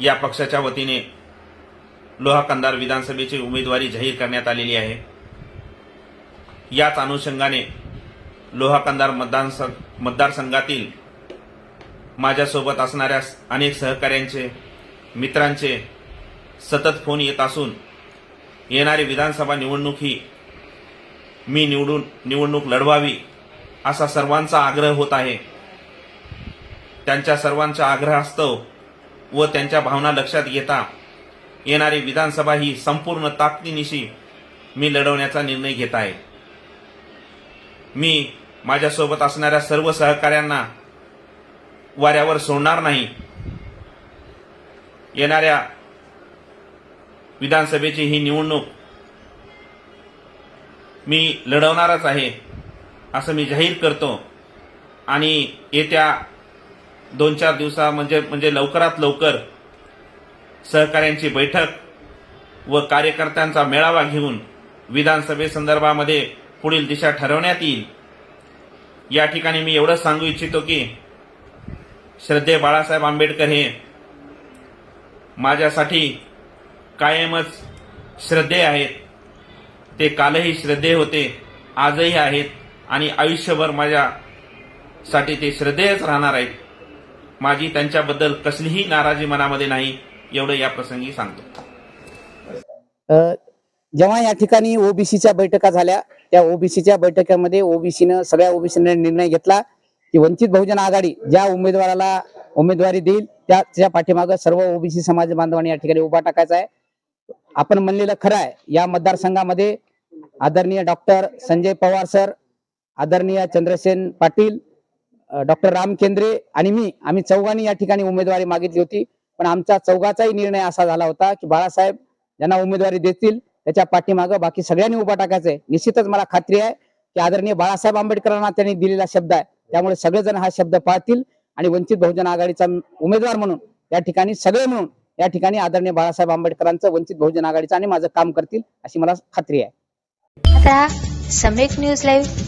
या पक्षाच्या वतीने लोहा कंदार विधानसभेची उमेदवारी जाहीर करण्यात आलेली आहे. याच अनुषंगाने लोहा कंदार मतदान मतदारसंघातील माझ्यासोबत असणाऱ्या अनेक सहकाऱ्यांचे मित्रांचे सतत फोन येत असून येणारी विधानसभा निवडणूक ही मी निवडून निवडणूक लढवावी असा सर्वांचा आग्रह होत आहे. त्यांच्या सर्वांच्या आग्रहास्तव व त्यांच्या भावना लक्षात घेता येणारी विधानसभा ही संपूर्ण ताकदीनिशी मी लढवण्याचा निर्णय घेत आहे. मी माझ्यासोबत असणाऱ्या सर्व सहकाऱ्यांना वाऱ्यावर सोडणार नाही. येणाऱ्या विधानसभेची ही निवडणूक मी लढवणारच आहे असं मी जाहीर करतो. आणि येत्या दोन चार दिवसा म्हणजे म्हणजे लवकरात लवकर सहकाऱ्यांची बैठक व कार्यकर्त्यांचा मेळावा घेऊन विधानसभेसंदर्भामध्ये पुढील दिशा ठरवण्यात येईल. या ठिकाणी मी एवढंच सांगू इच्छितो की श्रद्धे बाळासाहेब आंबेडकर हे माझ्यासाठी कायमच श्रद्धे आहेत. ते कालही श्रद्धे होते आजही आहेत आणि आयुष्यभर माझ्यासाठी ते श्रद्धेयच राहणार आहेत. माझी त्यांच्याबद्दल कसलीही नाराजी मनामध्ये नाही एवढं या प्रसंगी सांगतो. जेव्हा या ठिकाणी ओबीसीच्या बैठका झाल्या त्या ओबीसीच्या बैठकामध्ये ओबीसीनं सगळ्या ओबीसीने निर्णय घेतला की वंचित बहुजन आघाडी ज्या उमेदवाराला उमेदवारी देईल त्या त्याच्या पाठीमागे सर्व ओबीसी समाज बांधवांनी या ठिकाणी उभा टाकायचा आहे. आपण म्हणलेलं खरं आहे या मतदारसंघामध्ये आदरणीय डॉक्टर संजय पवार सर आदरणीय चंद्रसेन पाटील डॉक्टर राम केंद्रे आणि मी आम्ही चौघांनी या ठिकाणी उमेदवारी मागितली होती. पण आमचा चौघाचाही निर्णय असा झाला होता की बाळासाहेब ज्यांना उमेदवारी देतील त्याच्या पाठीमागं बाकी सगळ्यांनी उभा टाकायचंय. निश्चितच मला खात्री आहे की आदरणीय बाळासाहेब आंबेडकरांना त्यांनी दिलेला शब्द आहे. त्यामुळे सगळेजण हा शब्द पाळतील आणि वंचित बहुजन आघाडीचा उमेदवार म्हणून या ठिकाणी सगळे म्हणून या ठिकाणी आदरणीय बाळासाहेब आंबेडकरांचं वंचित बहुजन आघाडीचं आणि माझं काम करतील अशी मला खात्री आहे. आता न्यूज लाईव्ह